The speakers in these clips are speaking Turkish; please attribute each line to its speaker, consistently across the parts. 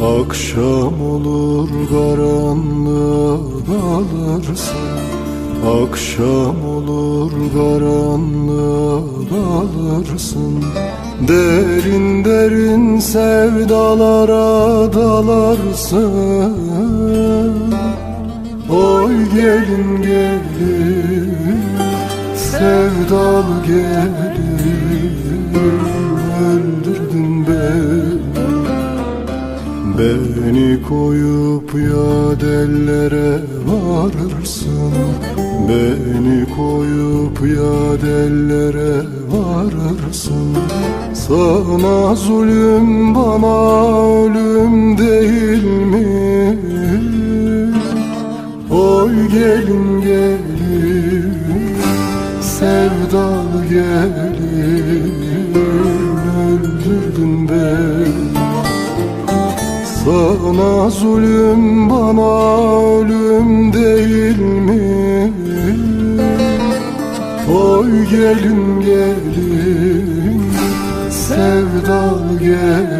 Speaker 1: Akşam olur karanlığa dalırsın Akşam olur karanlığa dalırsın Derin derin sevdalara dalarsın. Oy gelin gelin sevdalı gelin Beni koyup ya dellere varırsın. Beni koyup ya dellere varırsın. Sana zulüm bana ölüm değil mi? Oy gelin gelin sevdalı gelin. Öldürdün beni sana zulüm bana ölüm değil mi? Oy gelin gelin sevdalı gelin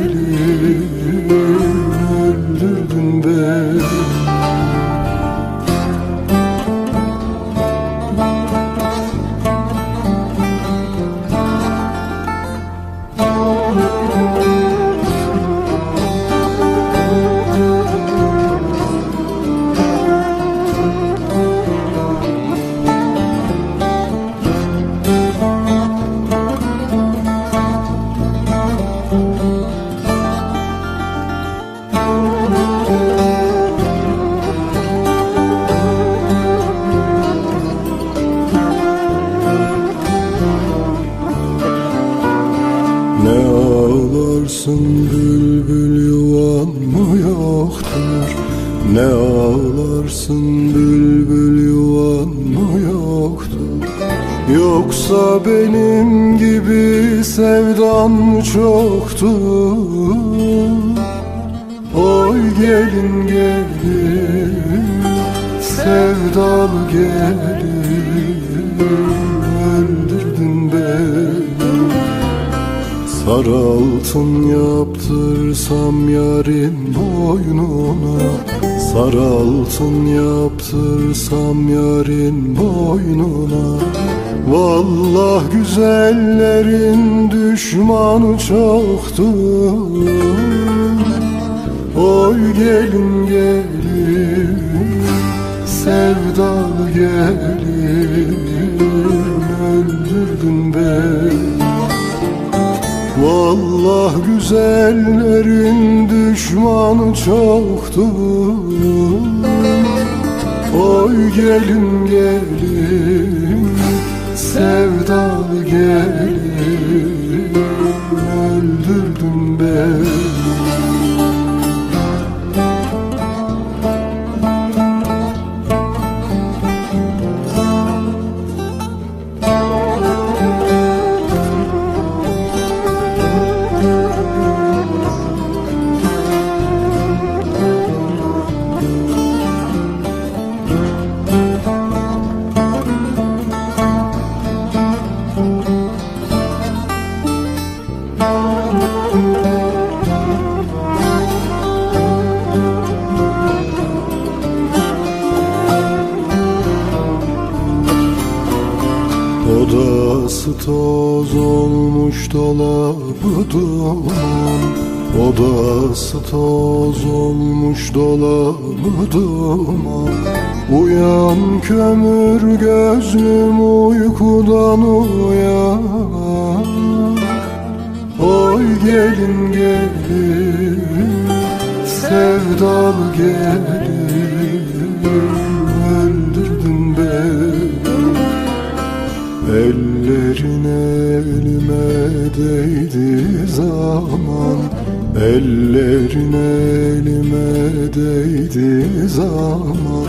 Speaker 1: ağlarsın bülbül yuvan mı yoktur? Ne ağlarsın bülbül yuvan mı yoktur? Yoksa benim gibi sevdan mı çoktur? Oy gelin gelin sevdalı gelin Sarı altın yaptırsam yarın boynuna. Sarı altın yaptırsam yarın boynuna. Vallah güzellerin düşmanı çoktur Oy gelin gelin sevdalı gelin. Öldürdün beni Vallah güzellerin düşmanı çoktur. Oy gelin gelin sevdalı gelin. Öldürdün beni Odası toz olmuş dolabı duman Odası toz olmuş dolabı duman Uyan kömür gözlüm uykudan uyan. Oy gelin gelin sevdalı gelin elime değdi zaman Ellerin elime değdi zaman.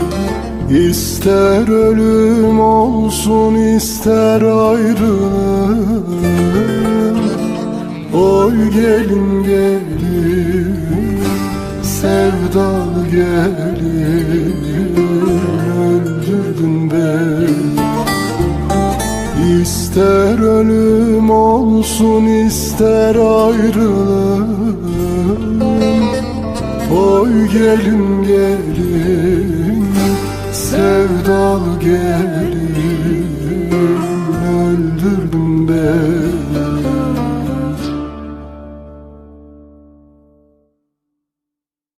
Speaker 1: İster ölüm olsun ister ayrılık Oy gelin gelin sevdalı gelin İster ölüm olsun ister ayrılığım Oy gelin gelin sevdalı gelin. Öldürdüm beni